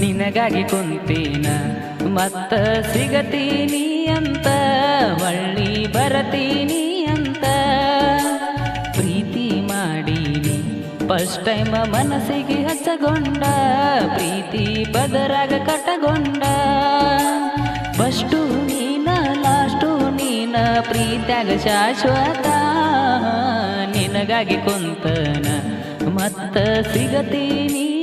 ನಿನಗಾಗಿ ಕುಂತೀನ. ಮತ್ತ ಸಿಗತೀನಿ ಅಂತ ಒಳ್ಳಿ ಬರತೀನಿ ಅಂತ. ಪ್ರೀತಿ ಮಾಡೀನಿ ಫಸ್ಟ್ ಟೈಮ್ ಮನಸ್ಸಿಗೆ ಹಚ್ಚಗೊಂಡ. ಪ್ರೀತಿ ಬದರಾಗ ಕಟಗೊಂಡ. ಫಸ್ಟು ನೀನ ಲಾಸ್ಟು ನೀನ, ಪ್ರೀತ್ಯಾಗ ಶಾಶ್ವತ. ನಿನಗಾಗಿ ಕುಂತನ, ಮತ್ತ ಸಿಗತೀನಿ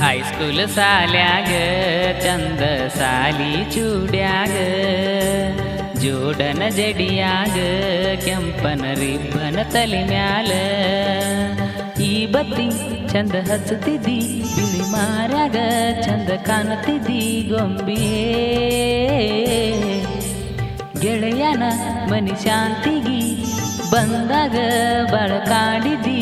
ಹೈಸ್ಕೂಲ್ ಸಾಲ್ಯಾಗ, ಚಂದ ಸಾಲಿ ಚೂಡ್ಯಾಗ, ಜೋಡನ ಜಡಿಯಾಗ, ಕೆಂಪನ ರಿಬ್ಬನ ತಲೆ ಮ್ಯಾಲ. ಈ ಬತ್ತಿ ಚಂದ ಹಚ್ಚುತ್ತಿದ್ದಿ, ಬಿಳಿ ಮಾರಾಗ ಚಂದ ಕಾಣುತ್ತಿದ್ದಿ ಗೊಂಬಿಯೇ. ಗೆಳೆಯನ ಮನಿ ಶಾಂತಿಗಿ ಬಂದಾಗ ಬಳಕಾಡಿದಿ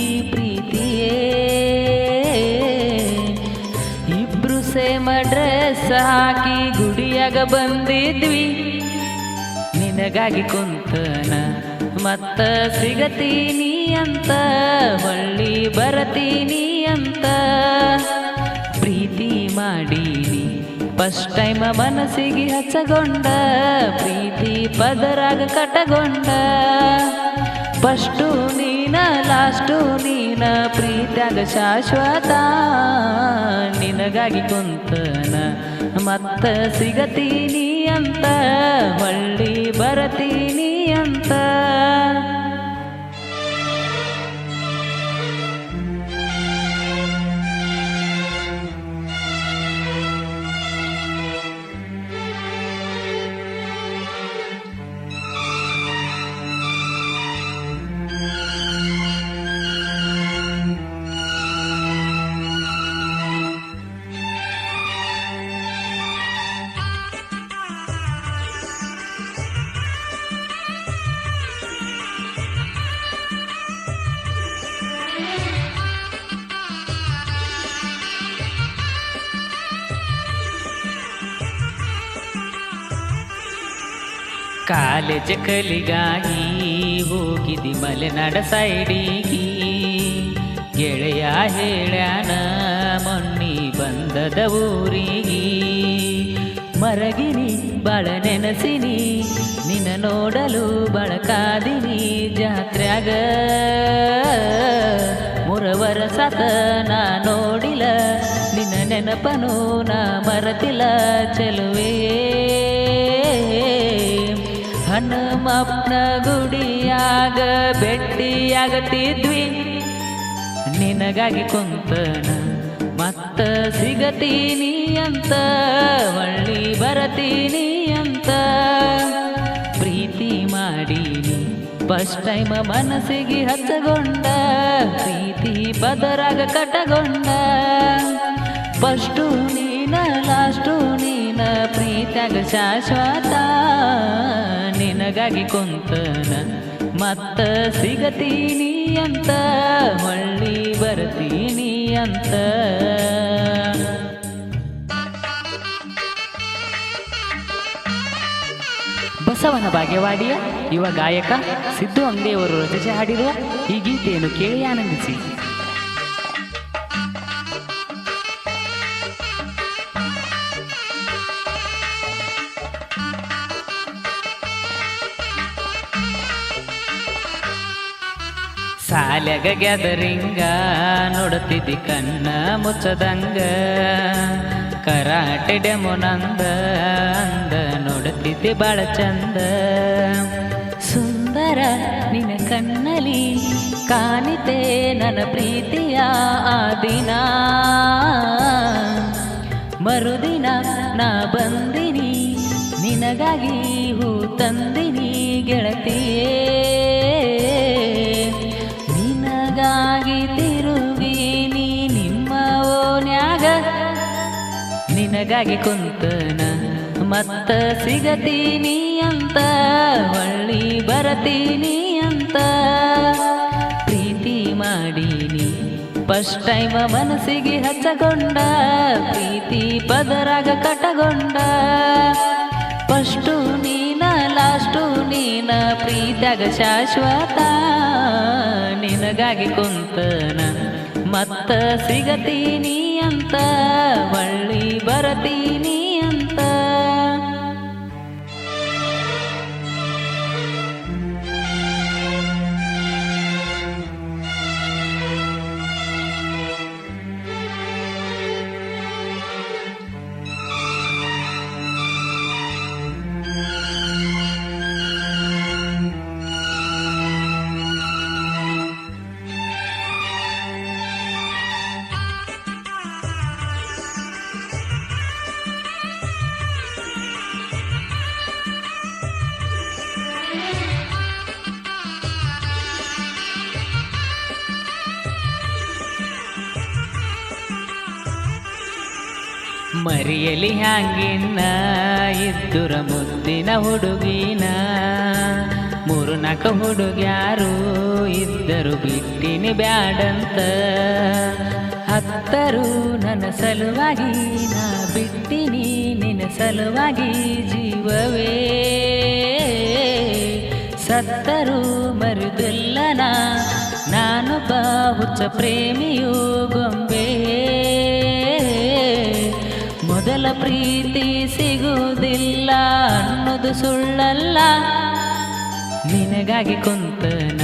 ಸೇಮ ಡ್ರೆಸ್ ಹಾಕಿ ಗುಡಿಯಾಗ ಬಂದಿದ್ವಿ. ನಿನಗಾಗಿ ಕುಂತನ, ಮತ್ತ ಸಿಗತೀನಿ ಅಂತ, ಹೊಳ್ಳಿ ಬರತೀನಿ ಅಂತ. ಪ್ರೀತಿ ಮಾಡೀನಿ ಫಸ್ಟ್ ಟೈಮ್ ಮನಸ್ಸಿಗೆ ಹಚ್ಚಗೊಂಡ, ಪ್ರೀತಿ ಪದರಾಗ ಕಟಗೊಂಡ. ಫಸ್ಟು ನೀನ ಲಾಸ್ಟು ನೀನ ಪ್ರೀತ್ಯಾಗ ಶಾಶ್ವತ. ನಿನಗಾಗಿ ಕುಂತನ ಮತ್ತ ಸಿಗತೀನಿ ಅಂತ ಹೊಳ್ಳಿ ಬರತೀನಿ ಅಂತ. ಕಾಲೇಜ್ ಕಲಿಗಾಗಿ ಹೋಗಿದಿ ಮಲೆನಾಡ ಸೈಡಿಗಿ. ಗೆಳೆಯ ಹೇಳ್ಯಾನ, ಮೊನ್ನಿ ಬಂದದ ಊರಿಗಿ. ಮರಗಿನಿ ಬಳ ನೆನಸಿನಿ. ನಿನ್ನ ನೋಡಲು ಬಳಕಾದಿನಿ ಜಾತ್ರ್ಯಾಗ ಮುರವರ ಸತ ನಾ ನೋಡಿಲ್ಲ. ನಿನ್ನ ನೆನಪನು ನಾ ಮರತಿಲ್ಲ. ಚೆಲುವೆ ಹನುಮಪ್ಪನ ಗುಡಿಯಾಗ ಭೆಟ್ಟಿಯಾಗತಿದ್ವಿ ನಿನಗಾಗಿ ಕುಂತನ ಮತ್ತ ಸಿಗತೀನಿ ಅಂತ ಒಳ್ಳಿ ಬರತೀನಿ ಅಂತ. ಪ್ರೀತಿ ಮಾಡೀನಿ ಫಸ್ಟ್ ಟೈಮ್ ಮನಸ್ಸಿಗೆ ಹಚ್ಚಗೊಂಡ, ಪ್ರೀತಿ ಬದರಾಗ ಕಟಗೊಂಡ. ಫಸ್ಟು ನೀನ ಲಾಸ್ಟು ನೀನ, ಪ್ರೀತ್ಯಾಗ ಶಾಶ್ವತ. ನಿನಗಾಗಿ ಕುಂತನ, ಮತ್ತ ಸಿಗತೀನಿ ಅಂತ ಹೊಳ್ಳಿ ಬರ್ತೀನಿ ಅಂತ. ಬಸವನ ಭಾಗ್ಯವಾಡಿಯ ಯುವ ಗಾಯಕ ಸಿದ್ದು ಅಂಗಡಿಯವರು ರಚಿಸಿ ಹಾಡಿರುವ ಈ ಗೀತೆಯನ್ನು ಕೇಳಿ ಆನಂದಿಸಿ. ಸಾಲ್ಯಾಗ ಗ್ಯಾದರಿಂಗ ನೋಡುತ್ತಿದ್ದಿ ಕಣ್ಣ ಮುಚ್ಚದಂಗ. ಕರಾಟೆ ಡೆಮೊ ನಂದ ಅಂದ ನೋಡುತ್ತಿದ್ದೆ ಬಾಳ ಚಂದ. ಸುಂದರ ನಿನ್ನ ಕಣ್ಣಲ್ಲಿ ಕಾಣಿತೆ ನನ್ನ ಪ್ರೀತಿಯ ದಿನ. ಮರುದಿನ ನಾ ಬಂದಿನಿ, ನಿನಗಾಗಿ ಹೂ ತಂದಿನಿ ಗೆಳತಿಯೇ. ನಿನಗಾಗಿ ಕುಂತನ, ಮತ್ತ ಸಿಗತೀನಿ ಅಂತ ಹೊಳ್ಳಿ ಬರತೀನಿ ಅಂತ. ಪ್ರೀತಿ ಮಾಡೀನಿ ಫಸ್ಟ್ ಟೈಮ ಮನಸ್ಸಿಗೆ ಹಚ್ಚಗೊಂಡ, ಪ್ರೀತಿ ಪದರಾಗ ಕಟಗೊಂಡ. ಫಸ್ಟು ನೀನ ಲಾಸ್ಟು ನೀನ, ಪ್ರೀತ್ಯಾಗ ಶಾಶ್ವತ. ನಿನಗಾಗಿ ಕುಂತನ, ಮತ್ತ ಸಿಗತೀನಿ ಅಂತ ಹೊಳ್ಳಿ ಬರತೀನಿ ಮರಿಯಲಿ ಹ್ಯಾಂಗಿನ್ನ? ಇದ್ದುರ ಮುದ್ದಿನ ಹುಡುಗಿನ. ಮೂರು ನಾಲ್ಕು ಹುಡುಗ್ಯಾರು ಇದ್ದರು ಬಿಟ್ಟಿನಿ ಬ್ಯಾಡಂತ. ಹತ್ತರು ನನ್ನ ಸಲುವಾಗಿ ನಾ ಬಿಟ್ಟಿನಿ ನಿನ್ನ ಸಲುವಾಗಿ ಜೀವವೇ. ಸತ್ತರು ಮರುದಿಲ್ಲನ ನಾನು ಹುಚ್ಚ ಪ್ರೇಮಿಯು ಗೊಂಬೆ ಮೊದಲ ಪ್ರೀತಿ ಸಿಗುವುದಿಲ್ಲ ಅನ್ನೋದು ಸುಳ್ಳಲ್ಲ. ನಿನಗಾಗಿ ಕುಂತನ,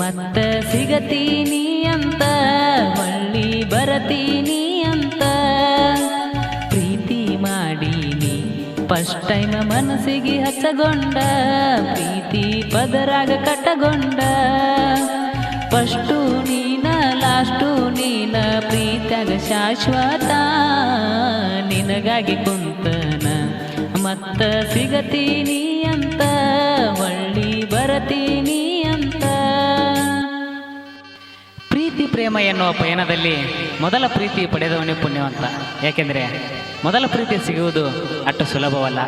ಮತ್ತ ಸಿಗತೀನಿ ಅಂತ ಮಳ್ಳಿ ಬರತೀನಿ ಅಂತ. ಪ್ರೀತಿ ಮಾಡೀನಿ ಫಸ್ಟ್ ಟೈಮ್ ಮನಸ್ಸಿಗೆ ಹಚ್ಚಗೊಂಡ, ಪ್ರೀತಿ ಪದರಾಗ ಕಟ್ಟಗೊಂಡ. ಫಸ್ಟು ನೀನ ಲಾಸ್ಟು ನೀನ, ಪ್ರೀತ್ಯಾಗ ಶಾಶ್ವತ. ನಿನಗಾಗಿ ಕುಂತನ, ಮತ್ತ ಸಿಗತೀನಿ ಅಂತ ಹೊಳ್ಳಿ ಬರತೀನಿ ಅಂತ ಪ್ರೀತಿ, ಪ್ರೇಮ ಎನ್ನುವ ಪಯಣದಲ್ಲಿ ಮೊದಲ ಪ್ರೀತಿ ಪಡೆದವನೇ ಪುಣ್ಯವಂತ. ಯಾಕೆಂದರೆ ಮೊದಲ ಪ್ರೀತಿ ಸಿಗುವುದು ಅಷ್ಟು ಸುಲಭವಲ್ಲ.